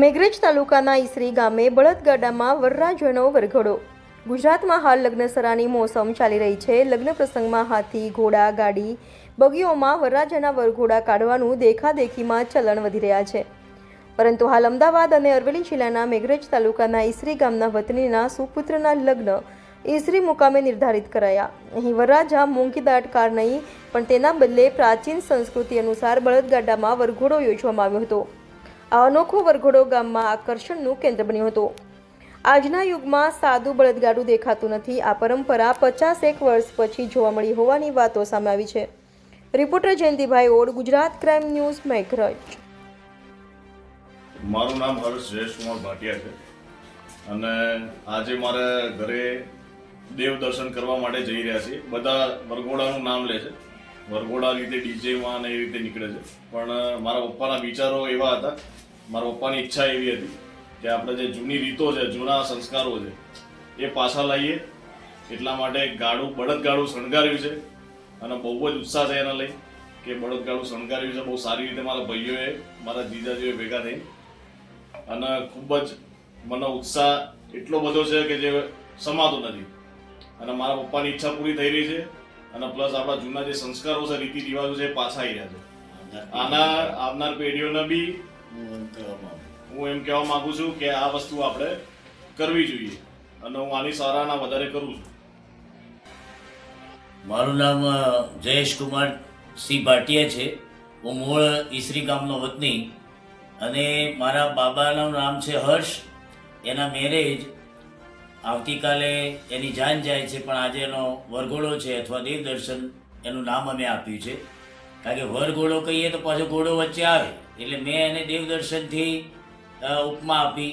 મેઘરજ તાલુકાના ઈસરી ગામે બળદગાડામાં વરરાજનો વરઘોડો. ગુજરાતમાં હાલ લગ્નસરાની મોસમ ચાલી રહી છે. લગ્ન પ્રસંગમાં હાથી, ઘોડા, ગાડી બગીઓમાં વરરાજાના વરઘોડા કાઢવાનું દેખાદેખીમાં ચલણ વધી રહ્યા છે. પરંતુ હાલ અમદાવાદ અને અરવલ્લી જિલ્લાના મેઘરજ તાલુકાના ઈસરી ગામના વતનીના સુપુત્રના લગ્ન ઈસરી મુકામે નિર્ધારિત કરાયા. અહીં વરરાજા મૂંગી દાટ કાર નહીં, પણ તેના બદલે પ્રાચીન સંસ્કૃતિ અનુસાર બળદગાડામાં વરઘોડો યોજવામાં આવ્યો હતો. આ અનોખો વરઘોડો ગામમાં આકર્ષણનું કેન્દ્ર બન્યો હતો. આજના યુગમાં સાદું બળદગાડું દેખાતું નથી. આ પરંપરા પચાસેક વર્ષ પછી જોવા મળી હોવાની વાતો સામે આવી છે. Reporter Jayantibhai Od, Gujarat crime news, Meghraj. મારું નામ હર્ષ જયેશકુમાર ભાટિયા છે અને આજે મારે ઘરે દેવ દર્શન કરવા માટે જઈ રહ્યા છીએ. બધા વરઘોડાનું નામ લે છે. વરઘોડા રીતે ડીજેમાં અને એ રીતે નીકળે છે. પણ મારા પપ્પાના વિચારો એવા હતા. મારા પપ્પાની ઈચ્છા એવી હતી કે આપણે જે જૂની રીતો છે, જૂના સંસ્કારો છે, એ પાછા લાવીએ એટલા માટે ગાડું, બળદગાડું શણગાર્યું છે અને બહુ જ ઉત્સાહ છે એના લઈ કે બળદગાડું શણગાર્યું છે. બહુ સારી રીતે મારા ભાઈઓએ, મારા જીજાજીઓએ ભેગા થઈ. અને ખૂબ જ મને ઉત્સાહ એટલો બધો છે કે જે સમાતો નથી. અને મારા પપ્પાની ઈચ્છા પૂરી થઈ રહી છે. અને પ્લસ આપણા જૂના જે સંસ્કારો છે રીતિ રિવાજો છે પાછા આવી રહ્યા છે. આના આવનાર પેઢીઓને બી હું એમ કહેવા માંગુ છું. કે આ વસ્તુ આપણે કરવી જોઈએ. અને હું આની સરાહના વધારે કરું છું. મારું નામ જયેશ કુમાર સિંહ ભાટિયા છે. હું મૂળ ઈસરી ગામનો વતની. અને મારા બાબાનું નામ છે હર્ષ. એના મેરેજ આવતીકાલે એની જાન જાય છે, પણ આજે એનો વરઘોડો છે અથવા દેવદર્શન એનું નામ અમે આપ્યું છે. કારણ કે વરઘોડો કહીએ તો પાછો ઘોડો વચ્ચે આવે. એટલે મેં એને દેવદર્શનથી ઉપમા આપી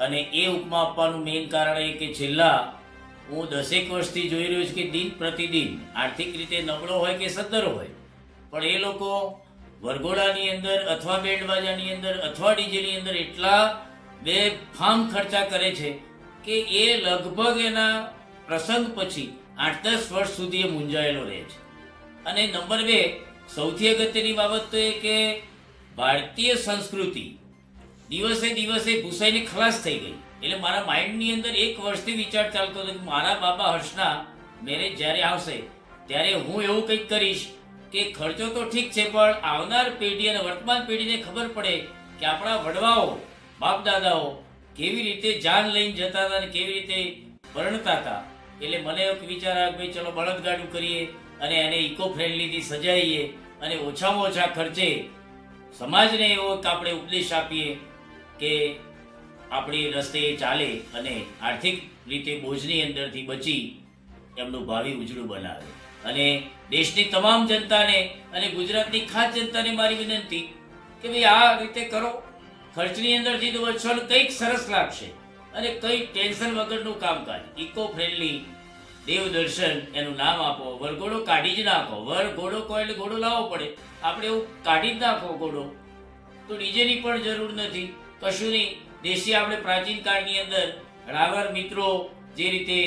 અને એ ઉપમા આપવાનું મેઇન કારણ એ કે છેલ્લા હું દસેક વર્ષથી જોઈ રહ્યો છું કે દિન પ્રતિદિન આર્થિક રીતે નબળો હોય કે સદ્ધર હોય, પણ એ લોકો વરઘોડાની અંદર અથવા બેન્ડ બાજાની અંદર અથવા ડીજેની અંદર એટલા બે ફામ ખર્ચા કરે છે કે એ લગભગ એના પ્રસંગ પછી આઠ દસ વર્ષ સુધી એ મૂંઝાયેલો રહે છે. અને નંબર બે, સૌથી અગત્યની બાબત તો એ કે ભારતીય સંસ્કૃતિ દિવસે દિવસે ભૂસાઈને ખલાસ થઈ ગઈ. એટલે મારા માઇન્ડની અંદર એક વર્ષથી વિચાર ચાલતો હતો કે મારા બાબા હર્ષના મેરેજ જ્યારે આવશે, ત્યારે હું એવું કંઈક કરીશ કે ખર્ચો તો ઠીક છે, પણ આવનાર પેઢી અને વર્તમાન પેઢીને ખબર પડે કે આપણા વડવાઓ બાપ દાદાઓ કેવી રીતે જાન લઈને જતા હતા અને કેવી રીતે પરણતા હતા? એટલે મને એક વિચાર આવ્યો ભાઈ ચલો બળદગાડું કરીએ અને એને ઇકો ફ્રેન્ડલીથી સજાઈએ અને ઓછામાં ઓછા ખર્ચે સમાજને એવો આપણે ઉપદેશ આપીએ કે આપણી રસ્તે ચાલે અને આર્થિક રીતે બોજની અંદરથી બચી એમનું ભાવિ ઉજળું બનાવે. અને દેશની તમામ જનતાને અને ગુજરાતની ખાસ જનતાને મારી વિનંતી કે ભાઈ આ રીતે કરો. ખર્ચની અંદરથી તો ને કંઈક સરસ લાગશે. અને કંઈક ટેન્શન વગરનું કામકાજ. ઇકો ફ્રેન્ડલી દેવ દર્શન, એનું નામ આપો. વરઘોડો કાઢી જ નાખો. વરઘોડો કહો એટલે ઘોડો લાવવો પડે. આપણે એવું કાઢી જ નાખો ઘોડો. તો ડીજેની પણ જરૂર નથી. કશું નહીં. દેશી આપણે પ્રાચીન કાળની અંદર રાવર મિત્રો જે રીતે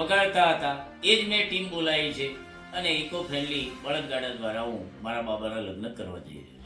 વગાડતા હતા, એ જ મેં ટીમ બોલાવી છે. અને ઇકો ફ્રેન્ડલી બળદગાડા દ્વારા હું મારા બાબાના લગ્ન કરવા જઈ રહ્યો